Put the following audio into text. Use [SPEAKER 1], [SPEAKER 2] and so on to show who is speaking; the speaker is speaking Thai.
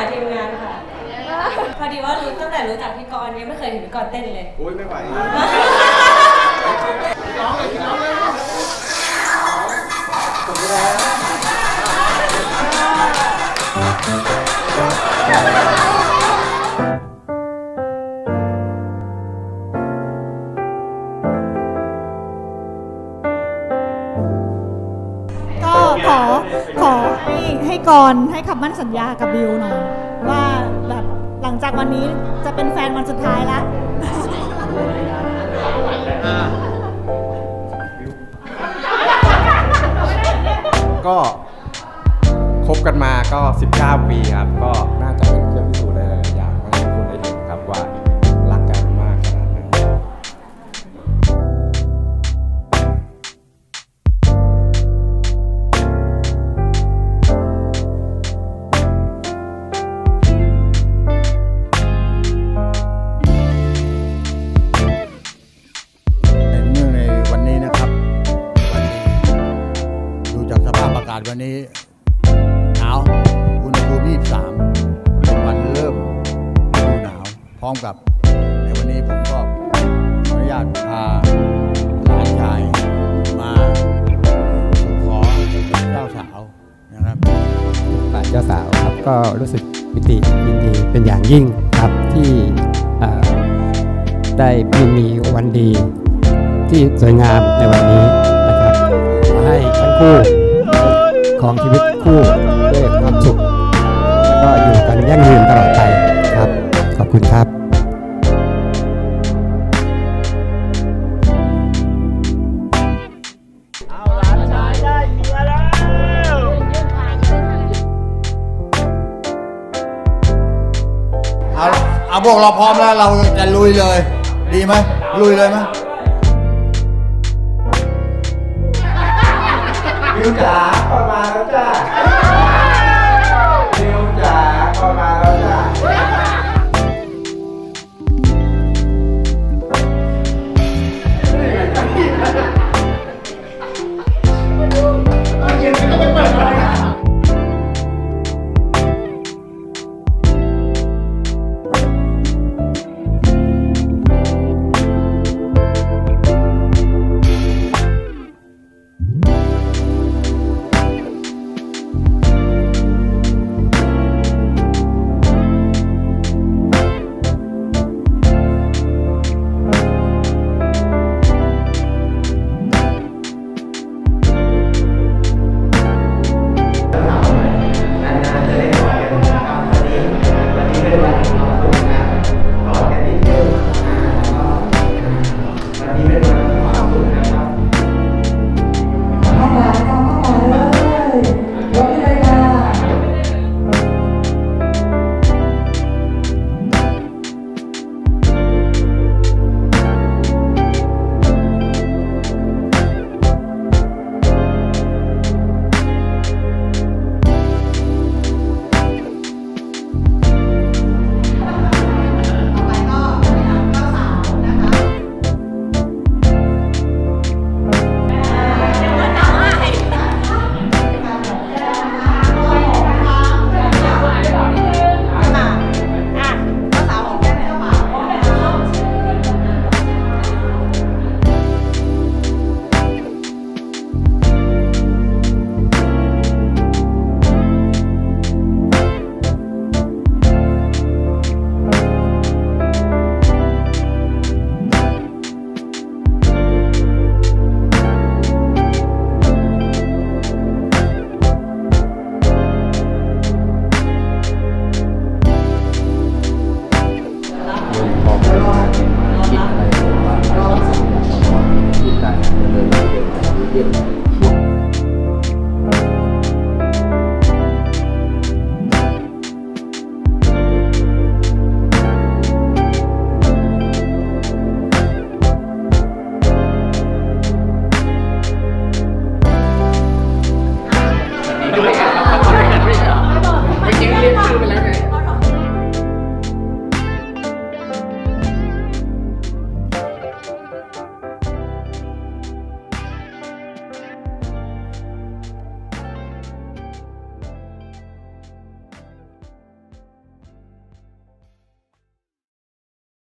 [SPEAKER 1] าทีมงานค่ะ พอดีว่ารู้ตั้งแต่รู้จักพี่กรณ์ยังไม่เคยเห็นพี่กรณ์เต้นเลย
[SPEAKER 2] โอ้ยไม่ไหว
[SPEAKER 3] ก็ ให้ให้ก่อนให้คำมั่นสัญญากับบิวหน่อยว่าแบบหลังจากวันนี้จะเป็นแฟนวันสุดท้ายละ
[SPEAKER 2] ก็คบกันมาก็ 19 ปีครับก็
[SPEAKER 4] ศวันนี้หนาวอุณหภูมิ23เป็นวันเริ่มฤดูหนาว พร้อมกับในวันนี้ผมก็ขออนุญาตพาหลานชายมาสุขอเจ้าสาวนะครับ
[SPEAKER 5] ฝ่ายเจ้าสาวครับก็รู้สึกปิติยินดีเป็นอย่างยิ่งครับที่ได้มีวันดีที่สวยงามในวันนี้นะครับขอให้ทั้งคู่ ของชีวิตคู่ด้วยความสุขแล้วก็อยู่กันยั่งยืนตลอดไปครับ ขอบคุณครับ
[SPEAKER 4] เอาเอาพวกเราพร้อมแล้วเราจะลุยเลย ดีไหมลุยเลยไหมวิวจ๋า Okay.